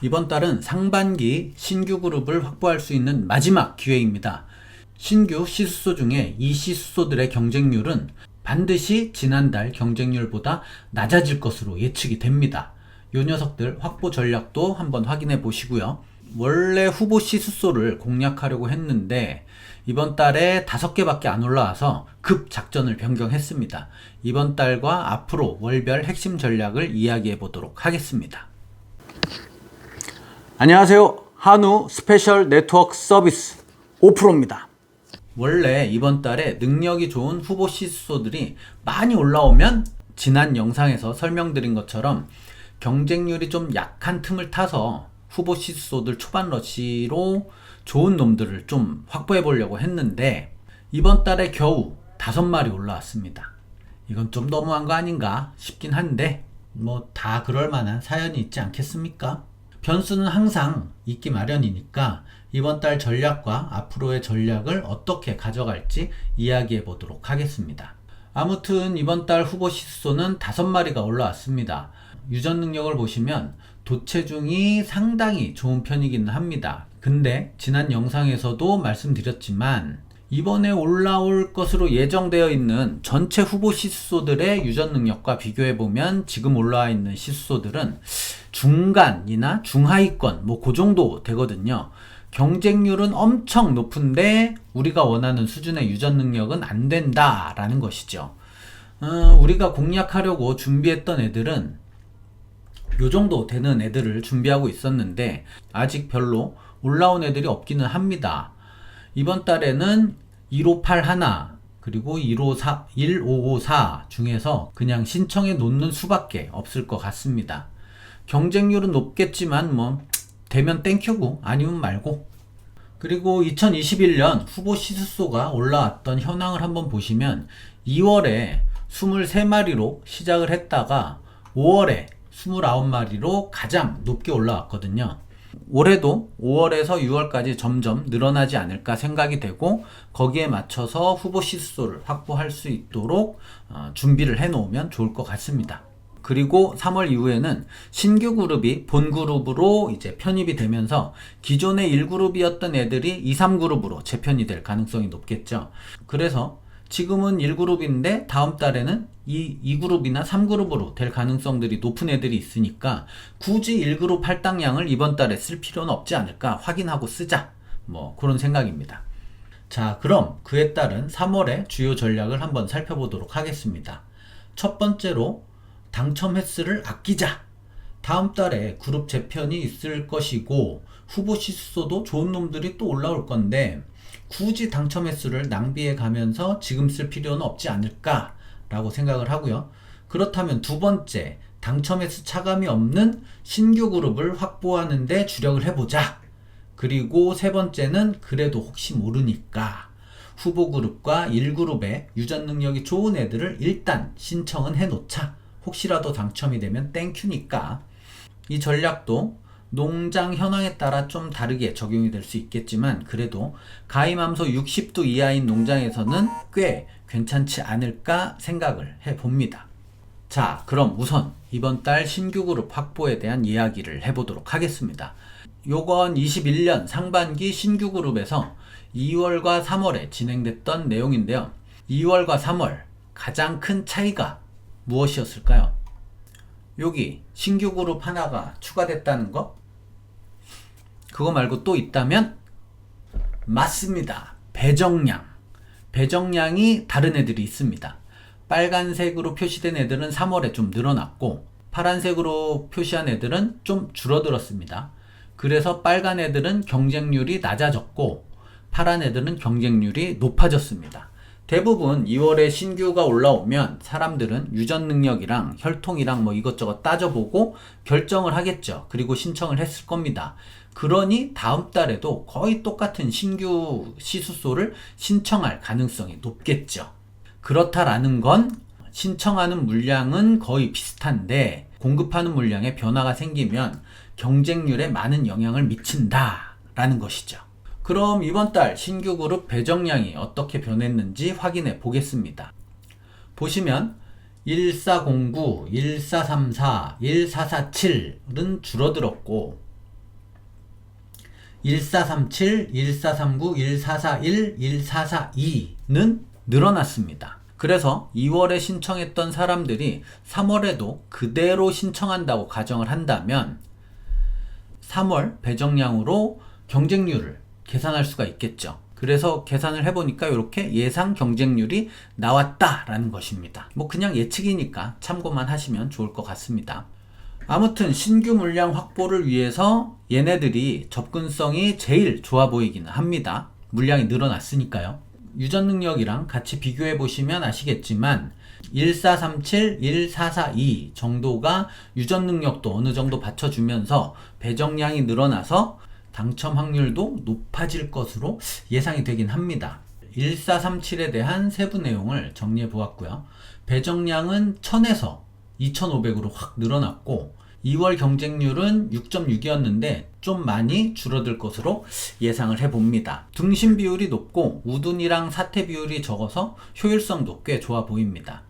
이번 달은 상반기 신규 그룹을 확보할 수 있는 마지막 기회입니다. 신규 시수소 중에 이 시수소들의 경쟁률은 반드시 지난달 경쟁률보다 낮아질 것으로 예측이 됩니다. 요 녀석들 확보 전략도 한번 확인해 보시고요. 원래 후보 시수소를 공략하려고 했는데 이번 달에 다섯 개밖에 안 올라와서 급 작전을 변경했습니다. 이번 달과 앞으로 월별 핵심 전략을 이야기해 보도록 하겠습니다. 안녕하세요. 한우 스페셜 네트워크 서비스 5%입니다. 원래 이번 달에 능력이 좋은 후보 시수소들이 많이 올라오면 지난 영상에서 설명드린 것처럼 경쟁률이 좀 약한 틈을 타서 후보 시수소들 초반 러시로 좋은 놈들을 좀 확보해 보려고 했는데 이번 달에 겨우 다섯 마리 올라왔습니다. 이건 좀 너무한 거 아닌가 싶긴 한데 뭐 다 그럴 만한 사연이 있지 않겠습니까? 변수는 항상 있기 마련이니까 이번 달 전략과 앞으로의 전략을 어떻게 가져갈지 이야기해 보도록 하겠습니다. 아무튼 이번 달 후보 시수소는 다섯 마리가 올라왔습니다. 유전 능력을 보시면 도체중이 상당히 좋은 편이기는 합니다. 근데 지난 영상에서도 말씀드렸지만 이번에 올라올 것으로 예정되어 있는 전체 후보 시수소들의 유전 능력과 비교해 보면 지금 올라와 있는 시수소들은 중간이나 중하위권 뭐 그 정도 되거든요. 경쟁률은 엄청 높은데 우리가 원하는 수준의 유전 능력은 안 된다라는 것이죠. 어, 우리가 공략하려고 준비했던 애들은 요 정도 되는 애들을 준비하고 있었는데 아직 별로 올라온 애들이 없기는 합니다. 이번 달에는 1581 그리고 154, 1554 중에서 그냥 신청해 놓는 수밖에 없을 것 같습니다. 경쟁률은 높겠지만 뭐 되면 땡큐고 아니면 말고 그리고 2021년 후보 시수소가 올라왔던 현황을 한번 보시면 2월에 23마리로 시작을 했다가 5월에 29마리로 가장 높게 올라왔거든요. 올해도 5월에서 6월까지 점점 늘어나지 않을까 생각이 되고 거기에 맞춰서 후보 시수소를 확보할 수 있도록 어, 준비를 해 놓으면 좋을 것 같습니다. 그리고 3월 이후에는 신규 그룹이 본 그룹으로 이제 편입이 되면서 기존의 1그룹이었던 애들이 2, 3그룹으로 재편이 될 가능성이 높겠죠. 그래서 지금은 1그룹인데 다음 달에는 이 2그룹이나 3그룹으로 될 가능성들이 높은 애들이 있으니까 굳이 1그룹 할당량을 이번 달에 쓸 필요는 없지 않을까 확인하고 쓰자. 뭐 그런 생각입니다. 자, 그럼 그에 따른 3월의 주요 전략을 한번 살펴보도록 하겠습니다. 첫 번째로 당첨 횟수를 아끼자. 다음 달에 그룹 재편이 있을 것이고 후보 시수도 좋은 놈들이 또 올라올 건데 굳이 당첨 횟수를 낭비해 가면서 지금 쓸 필요는 없지 않을까라고 생각을 하고요. 그렇다면 두 번째 당첨 횟수 차감이 없는 신규 그룹을 확보하는데 주력을 해보자. 그리고 세 번째는 그래도 혹시 모르니까 후보 그룹과 1그룹의 유전 능력이 좋은 애들을 일단 신청은 해놓자. 혹시라도 당첨이 되면 땡큐니까 이 전략도 농장 현황에 따라 좀 다르게 적용이 될 수 있겠지만 그래도 가임함소 60도 이하인 농장에서는 꽤 괜찮지 않을까 생각을 해 봅니다. 자, 그럼 우선 이번 달 신규 그룹 확보에 대한 이야기를 해보도록 하겠습니다. 요건 21년 상반기 신규 그룹에서 2월과 3월에 진행됐던 내용인데요. 2월과 3월 가장 큰 차이가 무엇이었을까요? 여기 신규 그룹 하나가 추가됐다는 거? 그거 말고 또 있다면? 맞습니다. 배정량. 배정량이 다른 애들이 있습니다. 빨간색으로 표시된 애들은 3월에 좀 늘어났고, 파란색으로 표시한 애들은 좀 줄어들었습니다. 그래서 빨간 애들은 경쟁률이 낮아졌고, 파란 애들은 경쟁률이 높아졌습니다. 대부분 2월에 신규가 올라오면 사람들은 유전 능력이랑 혈통이랑 뭐 이것저것 따져보고 결정을 하겠죠. 그리고 신청을 했을 겁니다. 그러니 다음 달에도 거의 똑같은 신규 시수소를 신청할 가능성이 높겠죠. 그렇다라는 건 신청하는 물량은 거의 비슷한데 공급하는 물량에 변화가 생기면 경쟁률에 많은 영향을 미친다라는 것이죠. 그럼 이번 달 신규 그룹 배정량이 어떻게 변했는지 확인해 보겠습니다. 보시면 1409, 1434, 1447은 줄어들었고 1437, 1439, 1441, 1442는 늘어났습니다. 그래서 2월에 신청했던 사람들이 3월에도 그대로 신청한다고 가정을 한다면 3월 배정량으로 경쟁률을 계산할 수가 있겠죠. 그래서 계산을 해보니까 이렇게 예상 경쟁률이 나왔다라는 것입니다. 뭐 그냥 예측이니까 참고만 하시면 좋을 것 같습니다. 아무튼 신규 물량 확보를 위해서 얘네들이 접근성이 제일 좋아 보이기는 합니다. 물량이 늘어났으니까요. 유전 능력이랑 같이 비교해 보시면 아시겠지만 1437, 1442 정도가 유전 능력도 어느 정도 받쳐주면서 배정량이 늘어나서 당첨 확률도 높아질 것으로 예상이 되긴 합니다. 1437에 대한 세부 내용을 정리해 보았고요. 배정량은 1000에서 2500으로 확 늘어났고 2월 경쟁률은 6.6이었는데 좀 많이 줄어들 것으로 예상을 해봅니다. 등심 비율이 높고 우둔이랑 사태 비율이 적어서 효율성도 꽤 좋아 보입니다.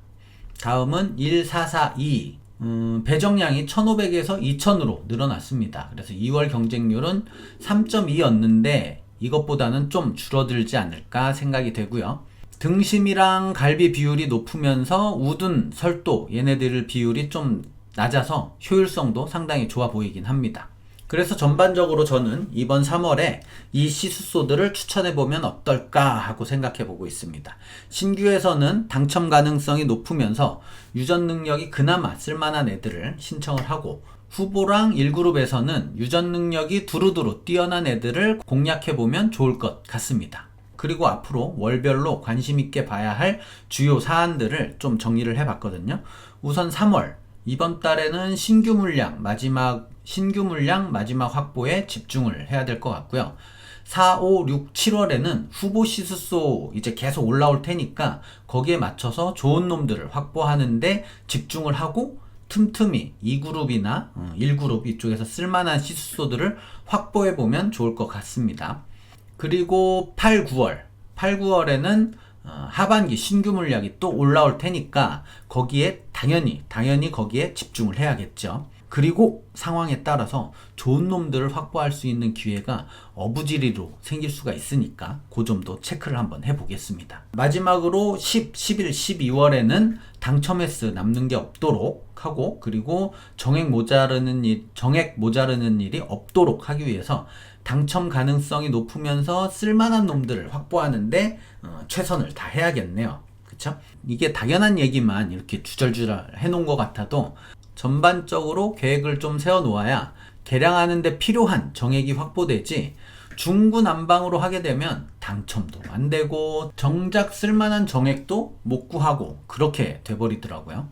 다음은 1442 음, 배정량이 1500에서 2000으로 늘어났습니다. 그래서 2월 경쟁률은 3.2였는데 이것보다는 좀 줄어들지 않을까 생각이 되고요. 등심이랑 갈비 비율이 높으면서 우둔, 설도 얘네들 비율이 좀 낮아서 효율성도 상당히 좋아 보이긴 합니다. 그래서 전반적으로 저는 이번 3월에 이 시수소들을 추천해 보면 어떨까 하고 생각해 보고 있습니다. 신규에서는 당첨 가능성이 높으면서 유전 능력이 그나마 쓸만한 애들을 신청을 하고 후보랑 1그룹에서는 유전 능력이 두루두루 뛰어난 애들을 공략해 보면 좋을 것 같습니다. 그리고 앞으로 월별로 관심 있게 봐야 할 주요 사안들을 좀 정리를 해 봤거든요. 우선 3월 이번 달에는 신규 물량 마지막 신규 물량 마지막 확보에 집중을 해야 될 것 같고요. 4, 5, 6, 7월에는 후보 시수소 이제 계속 올라올 테니까 거기에 맞춰서 좋은 놈들을 확보하는데 집중을 하고 틈틈이 2그룹이나 1그룹 이쪽에서 쓸만한 시수소들을 확보해 보면 좋을 것 같습니다. 그리고 8, 9월 8, 9월에는 어, 하반기 신규 물량이 또 올라올 테니까 거기에 당연히 당연히 거기에 집중을 해야겠죠. 그리고 상황에 따라서 좋은 놈들을 확보할 수 있는 기회가 어부지리로 생길 수가 있으니까 그 점도 체크를 한번 해보겠습니다. 마지막으로 10, 11, 12월에는 당첨 횟수 남는 게 없도록 하고 그리고 정액 모자르는 일, 정액 모자르는 일이 없도록 하기 위해서 당첨 가능성이 높으면서 쓸만한 놈들을 확보하는데 어, 최선을 다해야겠네요. 그쵸? 이게 당연한 얘기만 이렇게 주절주절 해놓은 것 같아도 전반적으로 계획을 좀 세워 놓아야 개량하는데 필요한 정액이 확보되지 중구난방으로 하게 되면 당첨도 안 되고 정작 쓸만한 정액도 못 구하고 그렇게 돼버리더라고요.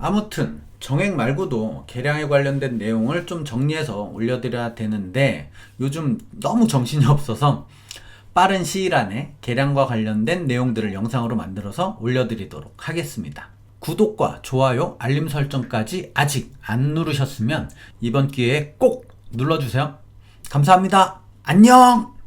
아무튼 정액 말고도 개량에 관련된 내용을 좀 정리해서 올려드려야 되는데 요즘 너무 정신이 없어서 빠른 시일 안에 개량과 관련된 내용들을 영상으로 만들어서 올려드리도록 하겠습니다. 구독과 좋아요, 알림 설정까지 아직 안 누르셨으면 이번 기회에 꼭 눌러주세요. 감사합니다. 안녕!